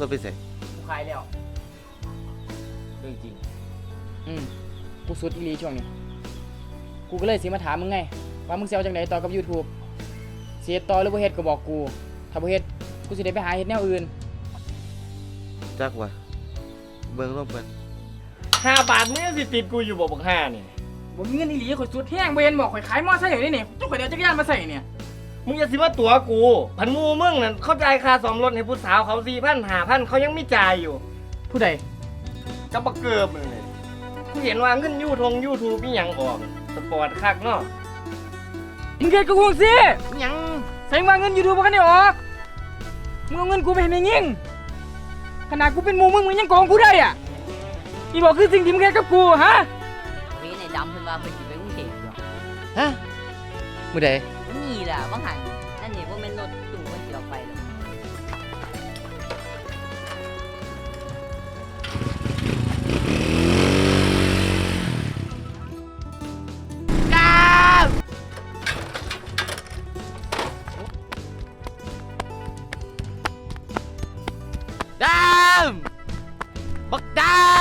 รถไปใส่กูขายแล้วเรื่องจริง อืมกูสุดอีหลีช่วงนี้ กูก็เลยสิมาถามมึงไง ว่ามึงสิเซลจังไดต่อกับ YouTube เสียต่อหรือบ่เฮ็ดก็บอกกู ถ้าบ่เฮ็ดกูสิได้ไปหาเฮ็ดแนวอื่น จักว่าเบิ่งร่วมกันห้าบาทมึงยังสิติดกูอยู่บ่บักห้านี่ บ่มีเงินอีหลีข่อยสุดแห้งบ่เห็นบอกข่อยขายมอไซค์อยู่นี่นี่จุกข่อยเดี๋ยวจักรยานมาใส่เนี่ย มึงอย่าสิว่าตัวกูพันหมูมึงนั่นเข้าใจายค่าซ่อมรถให้ผู้สาวเขาสี่พันหาพันเขายังไม่จ่ายอยู่ผู้ใดกับบักเกิบเลยกูเห็นว่าเงินยูทงยูทูบมีหยังออกสปอร์ตคักเนาะมึงเกิดกับกูสิหยังใส่มาเงิน YouTube บ่คันได้ออกมึงเอาเงินกูไปให้แม่ยิงขนาดกูเป็นหมู่มึงมึงยังโกงกูได้อะนี่บอกคือสิ่งที่มึงเฮ็ดกับกูฮะ เว้ยในดำเพิ่นว่าเพิ่นสิไปกรุงเทพอยู่ฮะ มื้อใด นี่ล่ะบางหันนั่นนี่บ่แม่นรถตู้เพิ่นสิออกไปหรอกดามบักดาม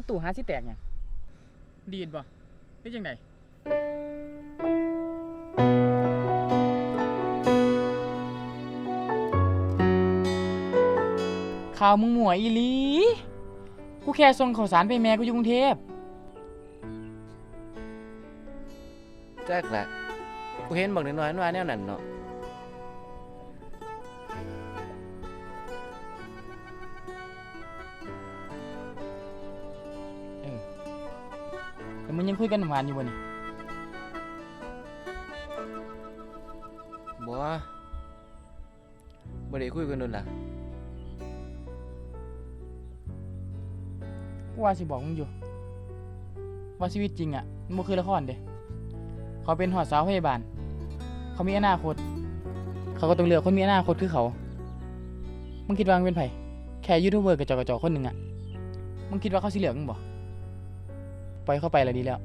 ถตู้หาสิแตกหยังดีดบ่หรือจังไดข่าวมึงหมวยอีลี กูแค่ส่งข่าวสารไปแม่กูอยู่กรุงเทพจักละกูเห็นบอกน้อยๆว่าแนวนั้นเนาะแต่มึงยังคุยกันหวานอยู่บ่นี่บ่บ่ได้คุยกันโดนล่ะ กูว่าสิบอกมึงอยู่ ว่าชีวิตจริงอะ่ะมันคือละครเด้เขาเป็นหอดสาวพยาบาล เขามีอนาคต เขาก็ต้องเลือกคนมีอนาคตคือเขา มึงคิดว่ามึงเป็นไผแค่ยูทูบเบอร์กระจอกกระจอกคนหนึ่งอะ่ะ มึงคิดว่าเขาสิเหลือมึงบ่ปล่อยเข้าไปแล้วดีแล้ว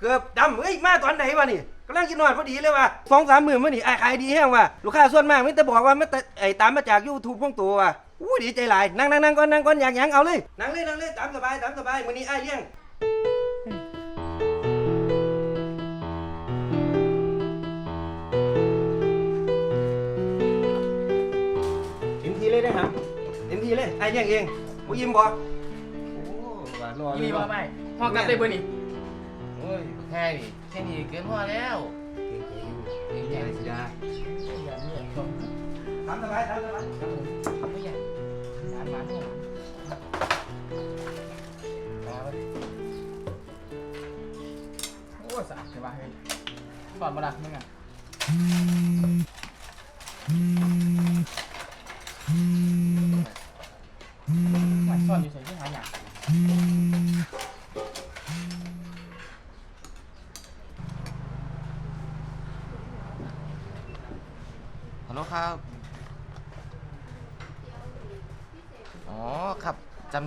เอ้าเกือบดำเอ้ยมาตอนไหนวะนี่กำลังกินนอนพอดีเลยว่ะสองสามหมื่นมื่อนี่ไอ้ขายดีแห้งว่ะลูกค้าส่วนมากไม่แต่บอกว่าไม่แต่ไอ้ตามมาจากยูทูบพวกตัวว่ะอู้ดีใจหลายนั่งนั่งนั่งก่อนนั่งก่อนอยากหยังเอาเลยนั่งเลยนั่งเลยตามสบายตามสบายมื้อนี้ไอ้ายเลี้ยงเต็มทีเลยนะครับเต็มทีเลยไอ้ายเลี้ยงเองบ่ยิ้มบ่โอ้หวานรออีเลนี่ยว่าว่ะ ไม่พอกลับได้เบอร์นี่โอ้ยแค่นี้แค่นี้เกินพอแล้วเก่งๆเก่งๆสิดาตามสบายตามสบายไม่อยากร้านมาเนี่ยโอ้สะอาดใช่ป่ะเฮ้ยสอนมาละมึงอะ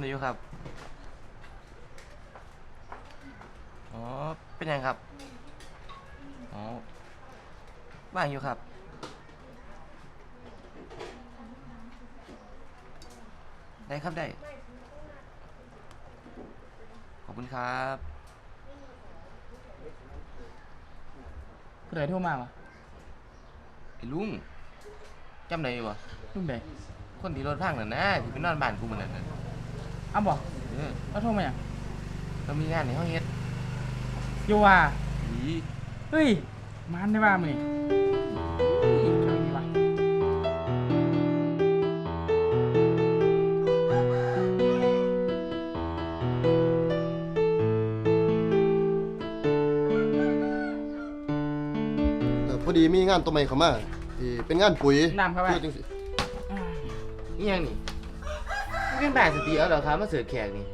อยู่ครับ อ๋อ เป็นยังครับ อ๋อว่างอยู่ครับ ได้ครับได้ ขอบคุณครับผู้ใดโทรมาวะไอ้ลุงจำได้อยู่บ่ลุงใดคนที่รถพังนั่นนะที่ไปนอนบ้านกูมันนั่นน่ะ อ้าวบอกเออแล้วโทรมาอย่างเรามีงานในห้องเฮ็ดโยว่าอีเฮ้ย มันได้บ้ามึงนี่เอาอย่างนี้วะเออพอดีมีงานตัวใหม่เข้ามาที่เป็นงานปุ๋ยน้ำครับคือว่าจังสิ นี่ยังนี่ มึงเป็นบ้านสติเอาเหรอครับมาเสิร์ฟแขกนี่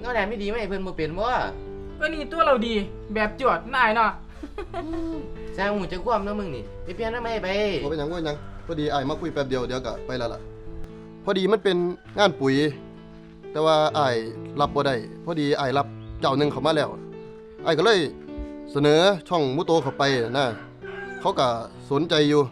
เงาแดดไม่ดีไหมเพิ่นบ่เป็นบ่ก็นี่ตัวเราดีแบบจวดนายเนาะสร้างหมู่จะคว่ำเนาะมึงนี่ไปเปลี่ยนทำไมไปบ่เป็นหยังบ่เป็นหยังพอดีอ้ายมาคุยแป๊บเดียวเดี๋ยวก็ไปแล้วล่ะ พอดีมันเป็นงานปุ๋ย แต่ว่าอ้ายรับบ่ได้พอดีอ้ายรับเจ้าหนึงเข้ามาแล้วอ้ายก็เลยเสนอช่องมุโตเข้าไปนะเขาก็สนใจอยู่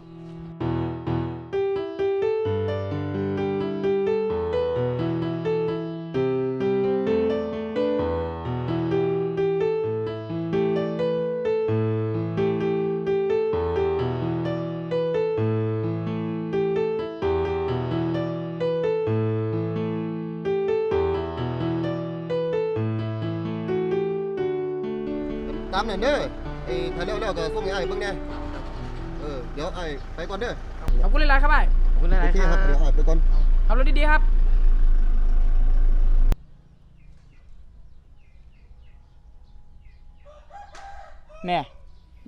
ตามนั่นเด้อไอ้ถ้าแล้วแล้วก็ส่งให้อ้ายเบิ่งแหน่เออเดี๋ยวอ้ายไปก่อนเด้อขอบคุณหลายๆครับไอ้ขอบคุณหโอลายเคๆคครัรับเดี๋ยวบอ้ายไปก่อน ขับรถดีๆครับ แน่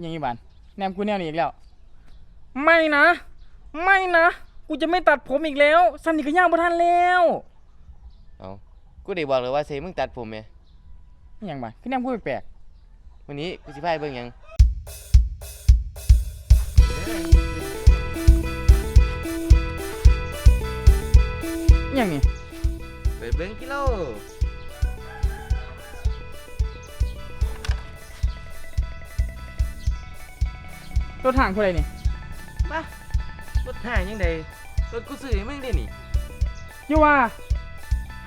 ยังอีบานแนมกูแนวนี้อีกแล้ว ไม่นะ ไม่นะ กูจะไม่ตัดผมอีกแล้วสันนี่ก็ย่างบ่ทันแล้วเอากูได้บอกเลยว่าเซมึงตัดผมแหมอหย่างบานคือแนมกูแปลก วันนี้กูสิพาไปเบิ่งหยังๆอหย่างนี้ไปเบิ่งกิโลรถห่างผู้ใดนี่มารถห่างยังไงรถกูซื้อให้มึงได้นี่อยูว่า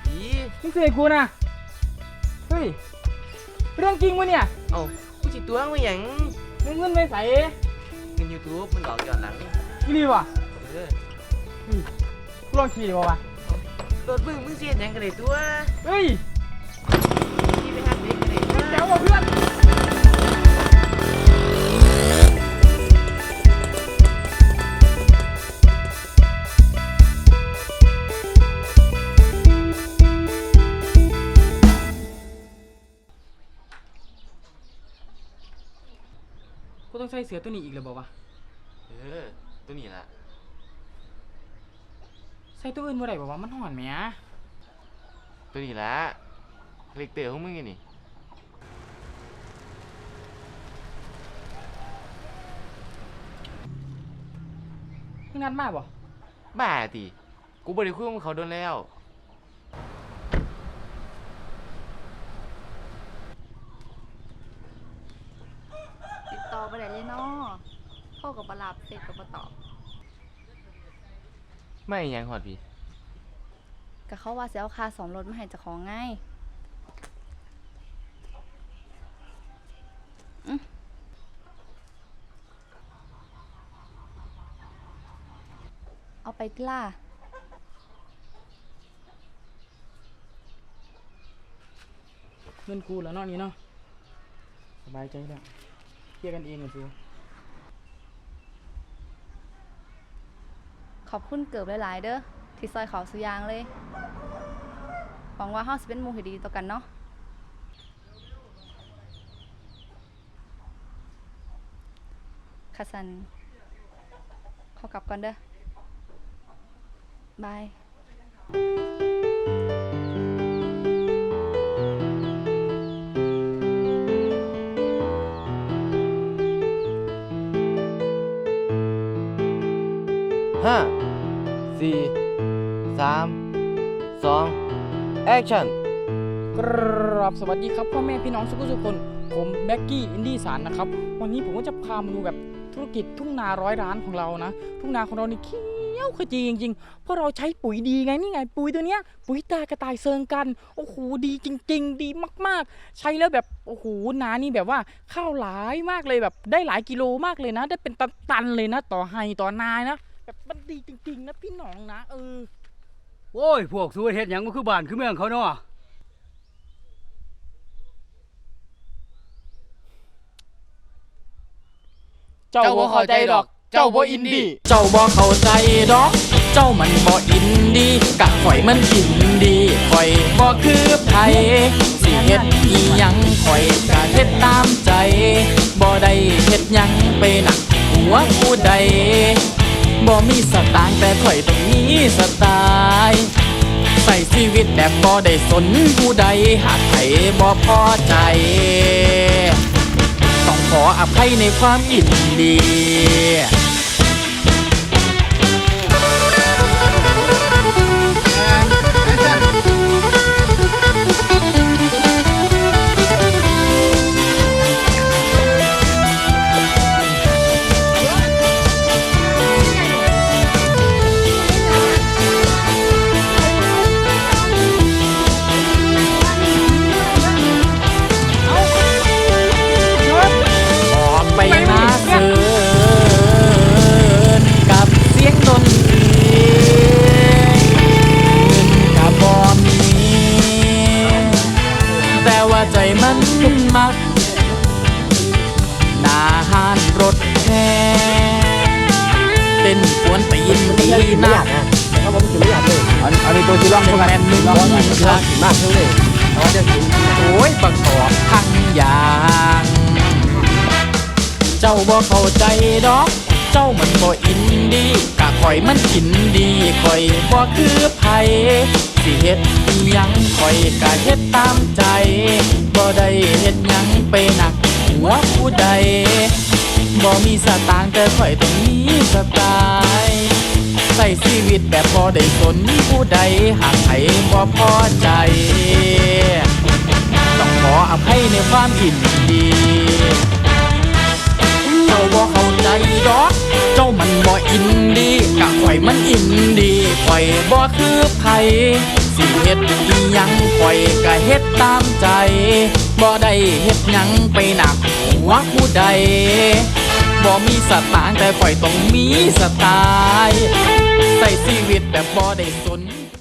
อีมึงเสียกูนะเฮ้ย เรื่องจริงวะเนี่ยเอ้ากูสิตัวมึงหยังมึงเงินไปใส่เงิน YouTube มันหลอกย้อนหลังอีหลีวะเออกูลองขี่ดีกว่าวะรถมึงมึงเสียหยังกันเลยตัวเฮ้ยขี่ไปหักเด็กกันเลยตัวแจ๋วว่ะเพื่อน เสือตัวนี้อีกเลยบอกว่าเออ ตัวนี้ล่ะ ใส่ตัวอื่นบ่ได้บอกว่ามันห่อนแหมตัวนี้ล่ะคาแรคเตอร์ของมึงไงนี่ มึงนัดมาบ่บ้าติกูบ่ได้คุยกับเขาโดนแล้ว ติดต่อไปได้เลยเนาะเข้ากับบลาบเสร็จกับบ่ตอบไม่หยังฮอดพี่ ก็เขาว่าสิเอาค่าสมรถมาให้เจ้าของไงอื้อเอาไปติล่ะ เงินกูแล้วเนาะนี่เนาะสบายใจแล้วเค ลียร์กันเองกันซูขอบคุณเกือบหลาย ๆ เด้อที่ซอยเขาสุยางเลยหวังว่าเฮาสิเป็นหมู่ที่ดีต่อกันเนาะคาซันขอกลับก่อนเด้อบาย ห้าสี่สามสองแอคชั่นกราบสวัสดีครับพ่อแม่พี่น้องทุกทุกคน ผมแบ็กกี้อินดี้สารนะครับ วันนี้ผมก็จะพามาดูแบบธุรกิจทุ่งนาร้อยร้านของเรานะ ทุ่งนาของเรานี่เขียวขจีจริงๆเพราะเราใช้ปุ๋ยดีไงนี่ไง ปุ๋ยตัวเนี้ย ปุ๋ยตากระต่ายเซิงกันโอ้โหดีจริง ๆ ดีมากๆ ใช้แล้วแบบโอ้โหนานี่แบบว่าข้าวหลายมากเลยแบบได้หลายกิโลมากเลยนะ ได้เป็นตันๆเลยนะ ต่อไฮต่อนายนะ แบบมันดีจริงๆนะพี่น้องนะเออ โอ้ย พวกสู้เฮ็ดหยังก็คือบ้านคือเมืองเขาเนาะเจ้าบ่เข้าใจดอก เจ้าบ่อินดีเจ้าบ่เข้าใจดอก เจ้ามันบ่อินดีกะข่อยมันอินดีข่อยบ่คือไผสิเฮ็ดอีหยังข่อยกะเฮ็ดตามใจบ่ได้เฮ็ดหยังไปหนักหัวผู้ใด บ่มีสตางค์แต่ข่อยต้องมีสไตล์ใส่ชีวิตแบบบ่ได้สนผู้ใดหากไผบ่พอใจ ต้องขออภัยในความอินดี ตัวที่ร้องเป็นแมนมึงรักมากเลยโอ้ยบังออกทั้งอย่าง เจ้าบ่เข้าใจดอก เจ้ามันบ่อินดีกะข่อยมันอินดีข่อยบ่คือไผสิเฮ็ดอิหยังข่อยกะเฮ็ดตามใจบ่ได้เฮ็ดยังไปหนักหัวผู้ใดบ่มีสตางค์แต่ข่อยต้องมีสไตล์ ใส่ชีวิตแบบบ่ได้สนผู้ใดหากไผบ่พอใจ ต้องขออภัยในความอินดีเจ้าบ่เข้าใจดอกเจ้ามันบ่อินดีกะข่อยมันอินดีข่อยบ่คือไผสิเฮ็ดอีหยังข่อยกะเฮ็ดตามใจบ่ได้เฮ็ดหยังไปหนักหัวผู้ใด บ่มีสตางค์แต่ข่อยต้องมีสไตล์ใส่ชีวิตแบบบ่ได้สน